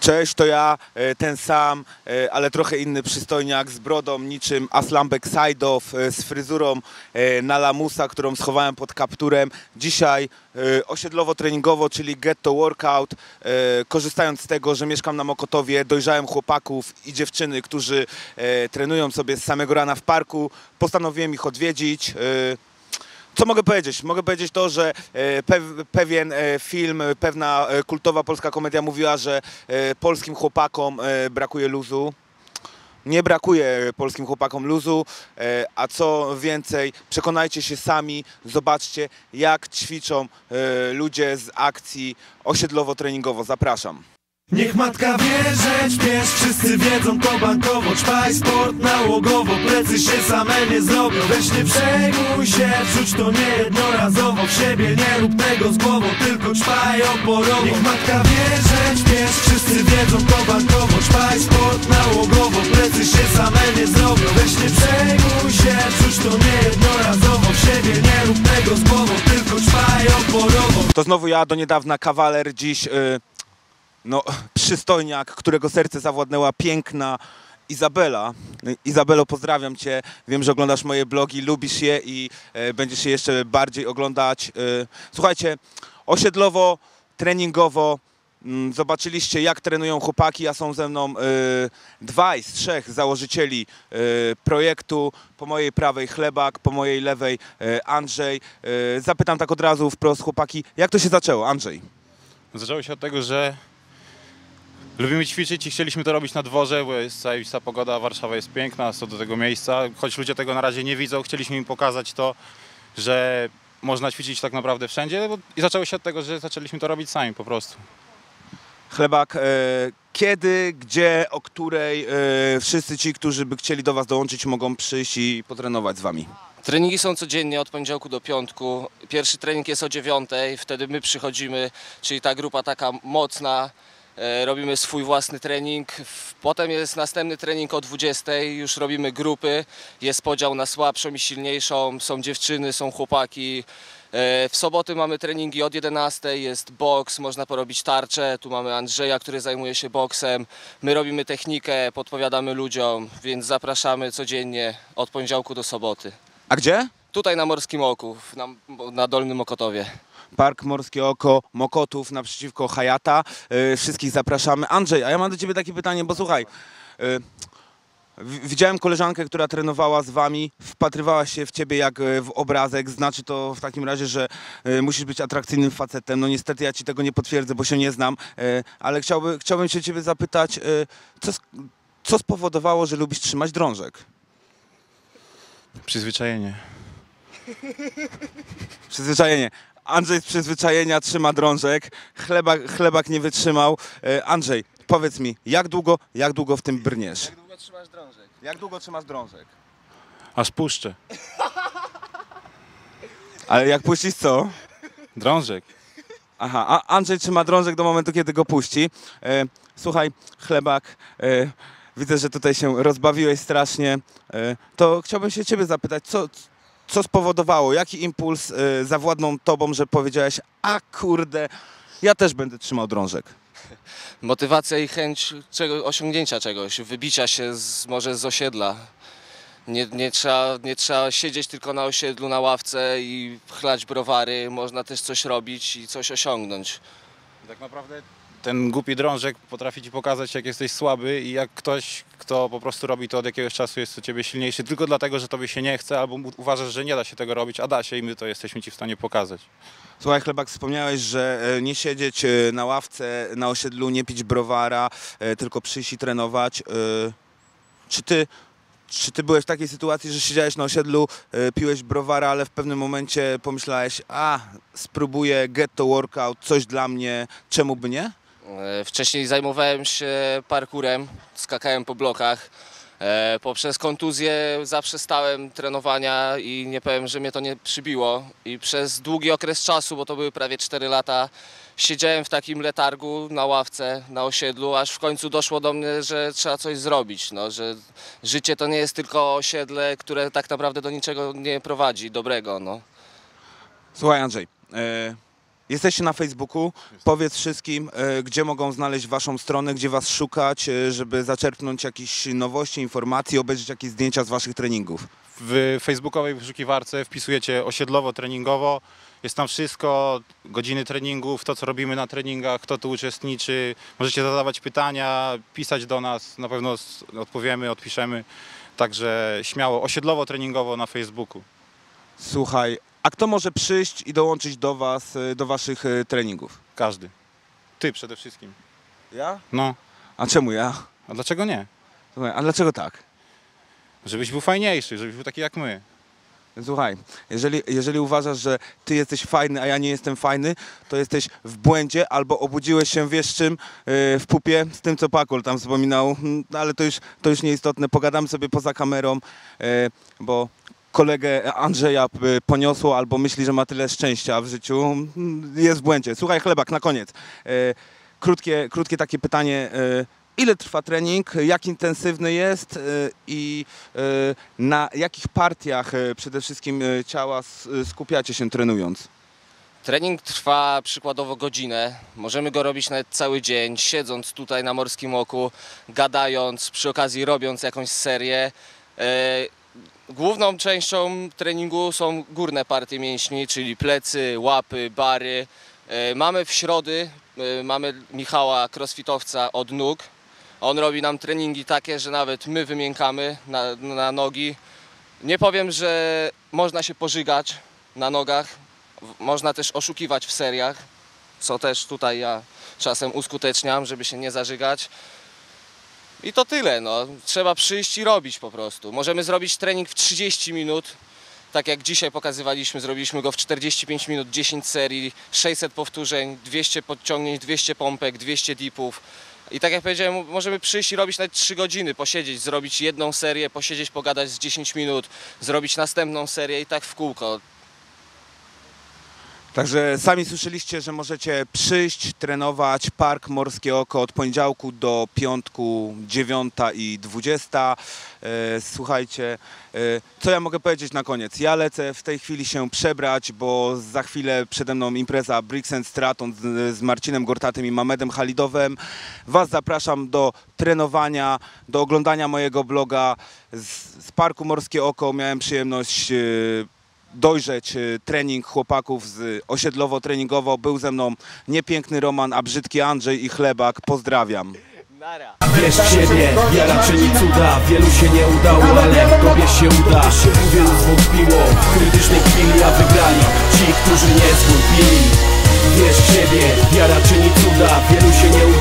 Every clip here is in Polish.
Cześć, to ja, e, ten sam, e, ale trochę inny przystojniak z brodą niczym Aslambek Sajdow, e, z fryzurą na lamusa, którą schowałem pod kapturem. Dzisiaj osiedlowo-treningowo, czyli Ghetto Workout. Korzystając z tego, że mieszkam na Mokotowie, dojrzałem chłopaków i dziewczyny, którzy trenują sobie z samego rana w parku. Postanowiłem ich odwiedzić. Co mogę powiedzieć? Mogę powiedzieć to, że e, pew, pewien e, film, pewna e, kultowa polska komedia mówiła, że polskim chłopakom brakuje luzu. Nie brakuje polskim chłopakom luzu, a co więcej, przekonajcie się sami, zobaczcie jak ćwiczą ludzie z akcji osiedlowo-treningowo. Zapraszam. Niech matka wie, że śpiesz, wszyscy wiedzą to bankowo Czpaj. Sport nałogowo, plecy się same nie zrobią. Weź nie przejmuj się, wrzuć to niejednorazowo. W siebie nie rób tego z głową, tylko czpaj oporowo. Niech matka wie, że śpiesz, wszyscy wiedzą to bankowo Czpaj. Sport nałogowo, plecy się same nie zrobią. Weź nie przejmuj się, wrzuć to niejednorazowo. W siebie nie rób tego z głową, tylko czpaj oporowo. To znowu ja, do niedawna kawaler, dziś y, no, przystojniak, którego serce zawładnęła piękna Izabela. Izabelo, pozdrawiam Cię. Wiem, że oglądasz moje blogi, lubisz je i e, będziesz je jeszcze bardziej oglądać. E, słuchajcie, osiedlowo, treningowo. mm, Zobaczyliście, jak trenują chłopaki, a są ze mną e, dwaj z trzech założycieli e, projektu. Po mojej prawej Chlebak, po mojej lewej e, Andrzej. E, zapytam tak od razu wprost, chłopaki, jak to się zaczęło? Andrzej. Zaczęło się od tego, że lubimy ćwiczyć i chcieliśmy to robić na dworze, bo jest zajebista pogoda, Warszawa jest piękna, co do tego miejsca. Choć ludzie tego na razie nie widzą, chcieliśmy im pokazać to, że można ćwiczyć tak naprawdę wszędzie. I zaczęło się od tego, że zaczęliśmy to robić sami po prostu. Chlebak, e, kiedy, gdzie, o której e, wszyscy ci, którzy by chcieli do Was dołączyć, mogą przyjść i potrenować z Wami? Treningi są codziennie od poniedziałku do piątku. Pierwszy trening jest o dziewiątej, wtedy my przychodzimy, czyli ta grupa taka mocna. E, Robimy swój własny trening. Potem jest następny trening o 20. Już robimy grupy. Jest podział na słabszą i silniejszą. Są dziewczyny, są chłopaki. E, W soboty mamy treningi od 11. Jest boks, można porobić tarczę. Tu mamy Andrzeja, który zajmuje się boksem. My robimy technikę, podpowiadamy ludziom, więc zapraszamy codziennie od poniedziałku do soboty. A gdzie? Tutaj na Morskim Oku, na, na Dolnym Mokotowie. Park Morskie Oko, Mokotów naprzeciwko Hayata. E, wszystkich zapraszamy. Andrzej, a ja mam do Ciebie takie pytanie, bo słuchaj, w- widziałem koleżankę, która trenowała z Wami, wpatrywała się w Ciebie jak e, w obrazek. Znaczy to w takim razie, że musisz być atrakcyjnym facetem. No niestety ja Ci tego nie potwierdzę, bo się nie znam, ale chciałby, chciałbym się Ciebie zapytać, co, co spowodowało, że lubisz trzymać drążek? Przyzwyczajenie. Przyzwyczajenie. Andrzej z przyzwyczajenia trzyma drążek, chlebak, chlebak nie wytrzymał. E, Andrzej, powiedz mi, jak długo, jak długo w tym brniesz? Jak długo trzymasz drążek? Jak długo trzymasz drążek? Aż puszczę. Ale jak puścisz co? Drążek. Aha, a Andrzej trzyma drążek do momentu, kiedy go puści. E, słuchaj, chlebak, e, widzę, że tutaj się rozbawiłeś strasznie. E, to chciałbym się ciebie zapytać, co, co spowodowało, jaki impuls e, zawładnął tobą, że powiedziałeś, a kurde, ja też będę trzymał drążek. Motywacja i chęć czego, osiągnięcia czegoś, wybicia się z, może z osiedla. Nie, nie, trzeba, nie trzeba siedzieć tylko na osiedlu, na ławce i chlać browary. Można też coś robić i coś osiągnąć. Tak naprawdę ten głupi drążek potrafi ci pokazać, jak jesteś słaby i jak ktoś, kto po prostu robi to od jakiegoś czasu, jest od ciebie silniejszy tylko dlatego, że tobie się nie chce, albo u- uważasz, że nie da się tego robić, a da się i my to jesteśmy ci w stanie pokazać. Słuchaj, Chlebak, wspomniałeś, że e, nie siedzieć e, na ławce, na osiedlu, nie pić browara, e, tylko przyjść i trenować. Czy ty, czy ty byłeś w takiej sytuacji, że siedziałeś na osiedlu, piłeś browara, ale w pewnym momencie pomyślałeś, a spróbuję get to workout, coś dla mnie, czemu by nie? E, Wcześniej zajmowałem się parkurem, skakałem po blokach. E, Poprzez kontuzję zaprzestałem trenowania i nie powiem, że mnie to nie przybiło. I przez długi okres czasu, bo to były prawie 4 lata, siedziałem w takim letargu na ławce, na osiedlu, aż w końcu doszło do mnie, że trzeba coś zrobić. No, że życie to nie jest tylko osiedle, które tak naprawdę do niczego nie prowadzi dobrego. No. Słuchaj, Andrzej, e, Jesteście na Facebooku. Powiedz wszystkim, e, gdzie mogą znaleźć waszą stronę, gdzie was szukać, e, żeby zaczerpnąć jakieś nowości, informacje, obejrzeć jakieś zdjęcia z waszych treningów. W facebookowej wyszukiwarce wpisujecie osiedlowo, treningowo. Jest tam wszystko, godziny treningów, to co robimy na treningach, kto tu uczestniczy. Możecie zadawać pytania, pisać do nas, na pewno odpowiemy, odpiszemy. Także śmiało, osiedlowo, treningowo na Facebooku. Słuchaj, a kto może przyjść i dołączyć do was, e, do waszych e, treningów? Każdy. Ty przede wszystkim. Ja? No, A czemu ja? a dlaczego nie? A dlaczego tak? Żebyś był fajniejszy, żebyś był taki jak my. Słuchaj, jeżeli, jeżeli uważasz, że ty jesteś fajny, a ja nie jestem fajny, to jesteś w błędzie albo obudziłeś się, wiesz czym, yy, w pupie, z tym co Pakul tam wspominał, Mm, ale to już, to już nieistotne, pogadamy sobie poza kamerą, yy, bo kolegę Andrzeja y, poniosło albo myśli, że ma tyle szczęścia w życiu, mm, jest w błędzie. Słuchaj, chlebak, na koniec. Yy, krótkie, krótkie takie pytanie. yy, Ile trwa trening, jak intensywny jest i na jakich partiach przede wszystkim ciała skupiacie się trenując? Trening trwa przykładowo godzinę. Możemy go robić nawet cały dzień, siedząc tutaj na Morskim Oku, gadając, przy okazji robiąc jakąś serię. Główną częścią treningu są górne partie mięśni, czyli plecy, łapy, bary. E, Mamy w środy, e, mamy Michała, crossfitowca od nóg. On robi nam treningi takie, że nawet my wymiękamy na, na nogi. Nie powiem, że można się pożygać na nogach, można też oszukiwać w seriach, co też tutaj ja czasem uskuteczniam, żeby się nie zażygać. I to tyle, no. Trzeba przyjść i robić po prostu. Możemy zrobić trening w 30 minut, tak jak dzisiaj pokazywaliśmy, zrobiliśmy go w 45 minut, 10 serii, 600 powtórzeń, 200 podciągnięć, 200 pompek, 200 dipów. I tak jak powiedziałem, możemy przyjść i robić nawet 3 godziny, posiedzieć, zrobić jedną serię, posiedzieć, pogadać z 10 minut, zrobić następną serię i tak w kółko. Także sami słyszeliście, że możecie przyjść, trenować Park Morskie Oko od poniedziałku do piątku 9 i 20. E, Słuchajcie, e, co ja mogę powiedzieć na koniec? Ja lecę w tej chwili się przebrać, bo za chwilę przede mną impreza Bricks and Straton z, Marcinem Gortatem i Mamedem Halidowem. Was zapraszam do trenowania, do oglądania mojego bloga z, z Parku Morskie Oko. Miałem przyjemność e, dojrzeć y, trening chłopaków z osiedlowo-treningowo. Był ze mną niepiękny Roman, a brzydki Andrzej i Chlebak. Pozdrawiam. Wierz w siebie, wiara czyni cuda Wielu się nie udało, ale tobie się uda Wielu zwątpiło w krytycznej chwili, a wygrali Ci, którzy nie zwątpili Wierz w siebie, wiara czyni cuda Wielu się nie udało,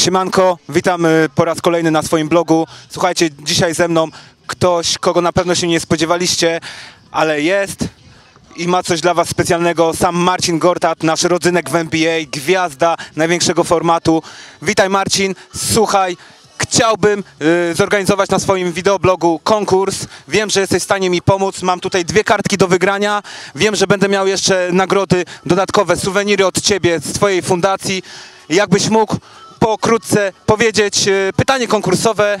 Siemanko, witam y, po raz kolejny na swoim blogu. Słuchajcie, dzisiaj ze mną ktoś, kogo na pewno się nie spodziewaliście, ale jest i ma coś dla Was specjalnego. Sam Marcin Gortat, nasz rodzynek w NBA, gwiazda największego formatu. Witaj Marcin, słuchaj, chciałbym y, zorganizować na swoim wideoblogu konkurs. Wiem, że jesteś w stanie mi pomóc. Mam tutaj dwie kartki do wygrania. Wiem, że będę miał jeszcze nagrody dodatkowe, suweniry od Ciebie z Twojej fundacji. Jakbyś mógł pokrótce powiedzieć y, pytanie konkursowe,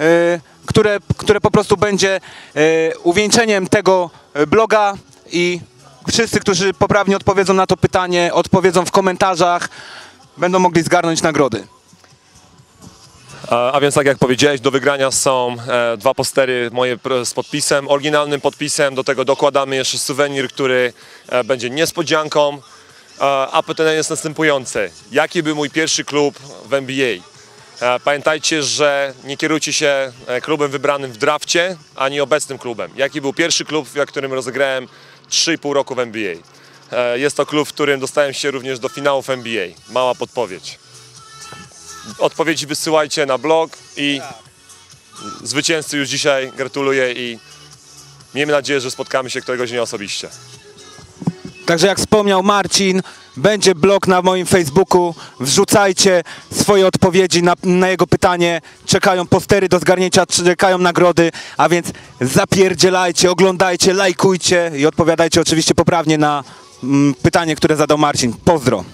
y, które, które po prostu będzie y, uwieńczeniem tego bloga i wszyscy, którzy poprawnie odpowiedzą na to pytanie, odpowiedzą w komentarzach, będą mogli zgarnąć nagrody. A więc tak jak powiedziałeś, do wygrania są e, dwa postery moje z podpisem, oryginalnym podpisem. Do tego dokładamy jeszcze suwenir, który e, będzie niespodzianką. A pytanie jest następujące. Jaki był mój pierwszy klub w NBA? Pamiętajcie, że nie kierujcie się e, klubem wybranym w drafcie, ani obecnym klubem. Jaki był pierwszy klub, w którym rozegrałem 3,5 roku w NBA? E, jest to klub, w którym dostałem się również do finałów NBA. Mała podpowiedź odpowiedzi wysyłajcie na blog i zwycięzcy już dzisiaj gratuluję i miejmy nadzieję, że spotkamy się któregoś dnia osobiście. Także jak wspomniał Marcin, będzie blog na moim Facebooku. Wrzucajcie swoje odpowiedzi na, na jego pytanie. Czekają postery do zgarnięcia, czekają nagrody, a więc zapierdzielajcie, oglądajcie, lajkujcie i odpowiadajcie oczywiście poprawnie na mm, pytanie, które zadał Marcin. Pozdro.